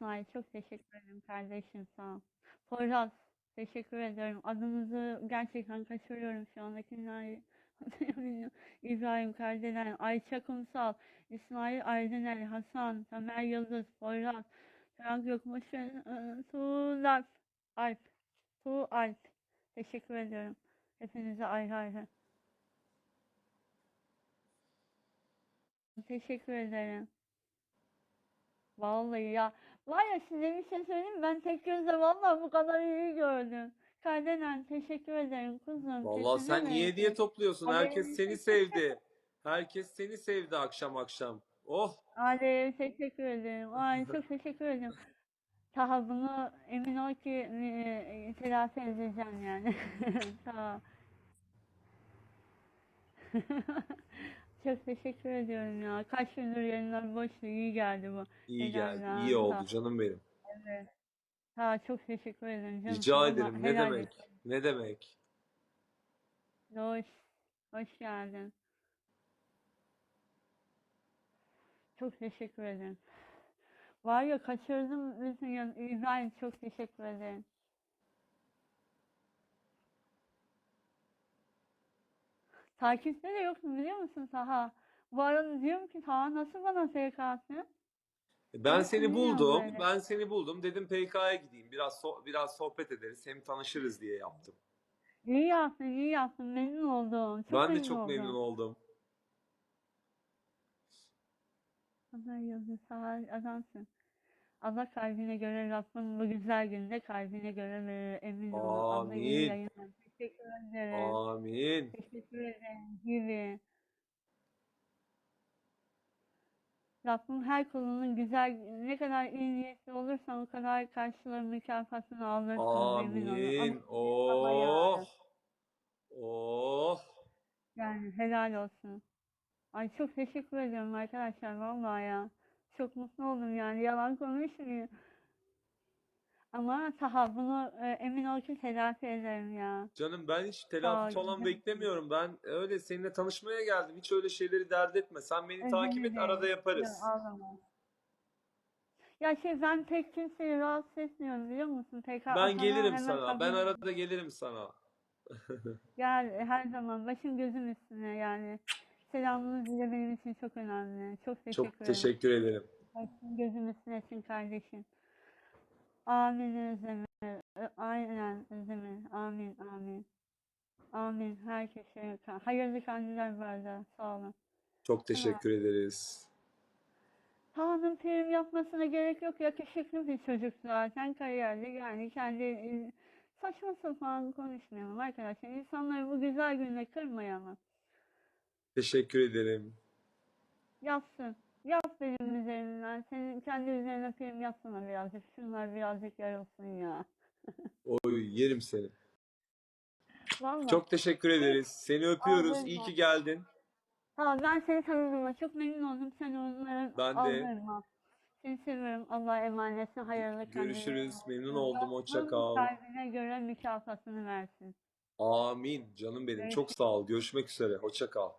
İsmail çok teşekkür ederim kardeşim sağ ol. Poyraz teşekkür ederim. Adınızı gerçekten kaçırıyorum şu anda. İbrahim Kardelen, Ayça Kumsal, İsmail Aydınel, Hasan, Tamer Yıldız, Poyraz, Frank Yokmuş, e, Tuğlap, Alp, Tu Alp. Teşekkür ediyorum. Hepinize ayrı ayrı. Teşekkür ederim. Vallahi ya. Var ya size bir şey söyleyeyim mi? Ben tek gözle vallahi bu kadar iyi gördüm. Kardelen teşekkür ederim kuzum. Vallahi sen niye bereket. hediye topluyorsun? Herkes seni sevdi. Herkes seni sevdi akşam akşam. Oh Alev teşekkür ederim. Ay çok teşekkür ederim. Taha bunu emin ol ki e, telafi edeceğim yani. Taha. Çok teşekkür ediyorum ya. Kaç gündür yayınlar boştu. İyi geldi bu. iyi Helal geldi. lan, iyi oldu sağ ol. canım benim. Ha çok teşekkür ederim canım. Rica Vallahi ederim. Ne helal demek? olsun. Ne demek? Hoş. Hoş geldin. Çok teşekkür ederim. Var ya kaçırdım bütün yan İbrahim çok teşekkür ederim. Takipte de yoksun biliyor musun Taha? Bu arada diyorum ki Taha nasıl bana FK attı? Ben Ben seni buldum. yani. Ben seni buldum. Dedim PK'ya gideyim. Biraz so- biraz sohbet ederiz. Hem tanışırız diye yaptım. İyi yaptın, iyi yaptın. Memnun oldum. Çok Ben de çok oldum. memnun oldum. Allah yazı sağ adamsın. Allah kalbine göre Rabbim bu güzel günde kalbine göre verir. Emin ol. Amin. Ederim. Amin. Teşekkür ederim. Gibi. Rabbim her kulunun güzel, ne kadar iyi niyetli olursan o kadar karşılığın mükafatını alırsın. Amin. Oh. Oh. Yani helal olsun. Ay çok teşekkür ediyorum arkadaşlar vallahi ya. Çok mutlu oldum yani yalan konuşmuyor. Ama Taha bunu e, emin ol ki telafi ederim ya. Canım ben hiç telafi falan güzel. beklemiyorum. Ben öyle seninle tanışmaya geldim. Hiç öyle şeyleri dert etme. Sen beni takip et arada yaparız. Ya, ağlama. Ya şey ben pek kimseyi rahatsız etmiyorum biliyor musun? Pek Ben gelirim hemen sana. Ben arada gelirim sana. Gel her zaman başım gözüm üstüne yani. Selamınız bile benim için çok önemli. Çok teşekkür Çok ederim. teşekkür ederim. Başın gözüm üstüne etsin kardeşim. Amin Özdemir. Aynen Özdemir. Amin amin. Amin. Herkese hayırlı kandiller bu arada. Sağ olun. Çok teşekkür ederiz. Kaan'ın prim yapmasına gerek yok. Yakışıklı bir çocuk zaten. Kariyerli yani kendi e, saçma sapan konuşmayalım arkadaşlar. İnsanları bu güzel günde kırmayalım. Teşekkür ederim. Yapsın. Yap benim üzerimden. Senin kendi üzerine prim yapsana birazcık. Şunlar birazcık yarılsın ya. Oy yerim seni. Vallahi. Çok teşekkür ederiz. Seni öpüyoruz. Ağzına İyi ki geldin. Tamam ben seni tanıdığıma çok memnun oldum. Sen onların Ben de. aldırma. Seni seviyorum. Allah'a emanetsin. Hayırlı Görüşürüz. kandiller. Memnun oldum. Hoşça kal. kalbine göre mükafatını versin. Amin. Canım benim. Çok sağ ol. Görüşmek üzere. Hoşça kal.